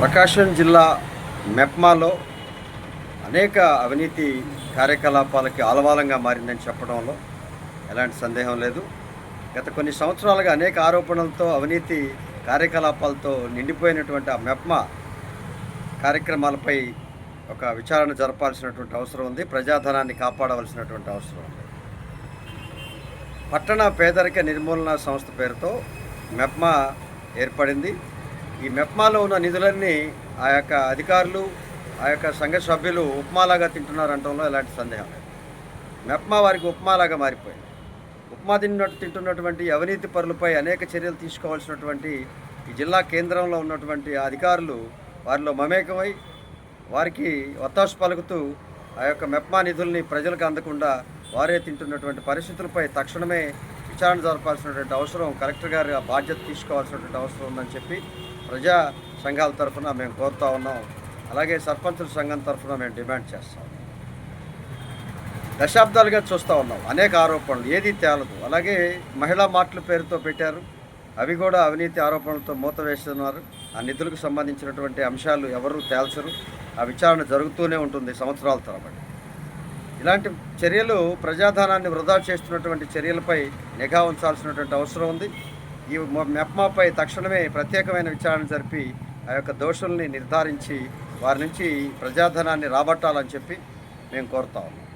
ప్రకాశం జిల్లా మెప్మాలో అనేక అవినీతి కార్యకలాపాలకి ఆలవాలంగా మారిందని చెప్పడంలో ఎలాంటి సందేహం లేదు. గత కొన్ని సంవత్సరాలుగా అనేక ఆరోపణలతో అవినీతి కార్యకలాపాలతో నిండిపోయినటువంటి ఆ మెప్మా కార్యక్రమాలపై ఒక విచారణ జరపాల్సినటువంటి అవసరం ఉంది. ప్రజాధనాన్ని కాపాడవలసినటువంటి అవసరం ఉంది. పట్టణ పేదరిక నిర్మూలన సంస్థ పేరుతో మెప్మా ఏర్పడింది. ఈ మెప్మాలో ఉన్న నిధులన్నీ ఆ యొక్క అధికారులు ఆ యొక్క సంఘ సభ్యులు ఉప్మాలాగా తింటున్నారంటంలో ఎలాంటి సందేహం లేదు. మెప్మా వారికి ఉప్మాలాగా మారిపోయింది. ఉప్మా తిన్నట్టు తింటున్నటువంటి అవినీతి పరులపై అనేక చర్యలు తీసుకోవాల్సినటువంటి ఈ జిల్లా కేంద్రంలో ఉన్నటువంటి అధికారులు వారిలో మమేకమై వారికి ఒత్తాసు పలుకుతూ ఆ యొక్క మెప్మా నిధుల్ని ప్రజలకు అందకుండా వారే తింటున్నటువంటి పరిస్థితులపై తక్షణమే విచారణ జరపాల్సినటువంటి అవసరం కలెక్టర్ గారు ఆ బాధ్యత తీసుకోవాల్సినటువంటి అవసరం ఉందని చెప్పి ప్రజా సంఘాల తరఫున మేము కోరుతా ఉన్నాం. అలాగే సర్పంచుల సంఘం తరఫున మేము డిమాండ్ చేస్తాం. దశాబ్దాలుగా చూస్తూ ఉన్నాం. అనేక ఆరోపణలు. ఏది తేలదు. అలాగే మహిళా మాటల పేరుతో పెట్టారు. అవి కూడా అవినీతి ఆరోపణలతో మూత వేస్తున్నారు ఆ నిధులకు సంబంధించినటువంటి అంశాలు ఎవరు తేల్చరు. ఆ విచారణ జరుగుతూనే ఉంటుంది సంవత్సరాల తరబడి. ఇలాంటి చర్యలు ప్రజాధనాన్ని వృధా చేస్తున్నటువంటి చర్యలపై నిఘా ఉంచాల్సినటువంటి అవసరం ఉంది. ఈ మెప్మాపై తక్షణమే ప్రత్యేకమైన విచారణ జరిపి ఆ యొక్క దోషుల్ని నిర్ధారించి వారి నుంచి ప్రజాధనాన్ని రాబట్టాలని చెప్పి మేము కోరుతా ఉన్నాం.